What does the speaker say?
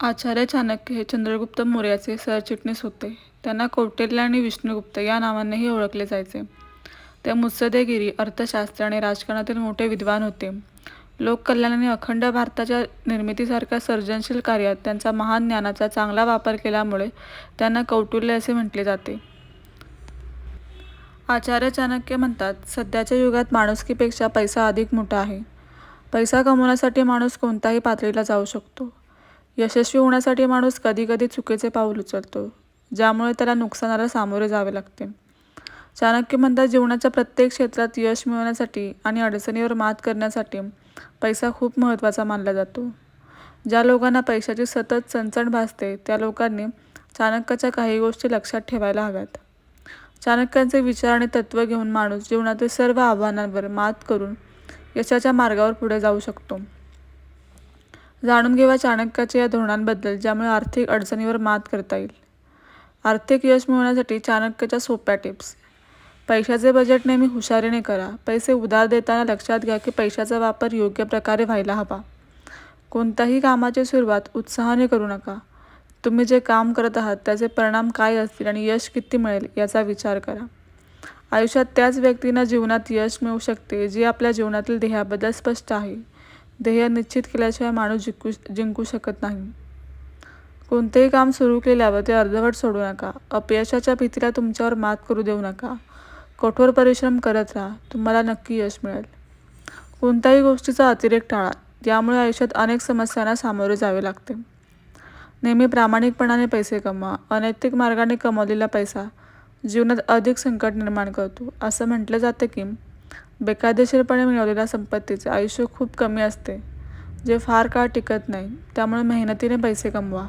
आचार्य चाणक्य हे चंद्रगुप्त मौर्याचे सरचिटणीस होते. त्यांना कौटिल्य आणि विष्णुगुप्त या नावांनीही ओळखले जायचे. ते मुत्सदेगिरी अर्थशास्त्र आणि राजकारणातील मोठे विद्वान होते. लोककल्याण आणि अखंड भारताच्या निर्मितीसारख्या सर्जनशील कार्यात त्यांचा महान ज्ञानाचा चांगला वापर केल्यामुळे त्यांना कौटिल्य असे म्हटले जाते. आचार्य चाणक्य म्हणतात, सध्याच्या युगात माणुसकीपेक्षा पैसा अधिक मोठा आहे. पैसा कमवण्यासाठी माणूस कोणत्याही पातळीला जाऊ शकतो. यशस्वी होण्यासाठी माणूस कधीकधी चुकीचे पाऊल उचलतो, ज्यामुळे त्याला नुकसानाला सामोरे जावे लागते. चाणक्य म्हणतात जीवनाच्या प्रत्येक क्षेत्रात यश मिळवण्यासाठी आणि अडचणीवर मात करण्यासाठी पैसा खूप महत्त्वाचा मानला जातो. ज्या लोकांना पैशाची सतत चणचण भासते त्या लोकांनी चाणक्याच्या काही गोष्टी लक्षात ठेवायला हव्यात. चाणक्यांचे विचार आणि तत्त्व घेऊन माणूस जीवनातील सर्व आव्हानांवर मात करून यशाच्या मार्गावर पुढे जाऊ शकतो. जाणून घेवा चाणक्याच्या या धोरणांबद्दल ज्यामुळे आर्थिक अडचणीवर मात करता येईल. आर्थिक यश मिळवण्यासाठी चाणक्याच्या सोप्या टिप्स. पैशाचे बजेट नेहमी हुशारीने करा. पैसे उधार देताना लक्षात घ्या की पैशाचा वापर योग्य प्रकारे व्हायला हवा. कोणत्याही कामाची सुरुवात उत्साहाने करू नका. तुम्ही जे काम करत आहात त्याचे परिणाम काय असतील आणि यश किती मिळेल याचा विचार करा. आयुष्यात त्याच व्यक्तींना जीवनात यश मिळू शकते जे आपल्या जीवनातील ध्येयाबद्दल स्पष्ट आहे. ध्येय निश्चित केल्याशिवाय माणूस जिंकू शकत नाही. कोणतेही काम सुरू केल्यावर ते अर्धवट सोडू नका. अपयशाच्या भीतीला तुमच्यावर मात करू देऊ नका. कठोर परिश्रम करत राहा. तुम्हाला नक्की यश मिळेल. कोणत्याही गोष्टीचा अतिरेक टाळा. यामुळे आयुष्यात अनेक समस्यांना सामोरे जावे लागते. नेहमी प्रामाणिकपणाने पैसे कमवा. अनैतिक मार्गाने कमवलेला पैसा जीवनात अधिक संकट निर्माण करतो. असं म्हटलं जातं की बेकायदेशीरपणे मिळवलेल्या संपत्तीचे आयुष्य खूप कमी असते, जे फार काळ टिकत नाही. त्यामुळे मेहनतीने पैसे कमवा.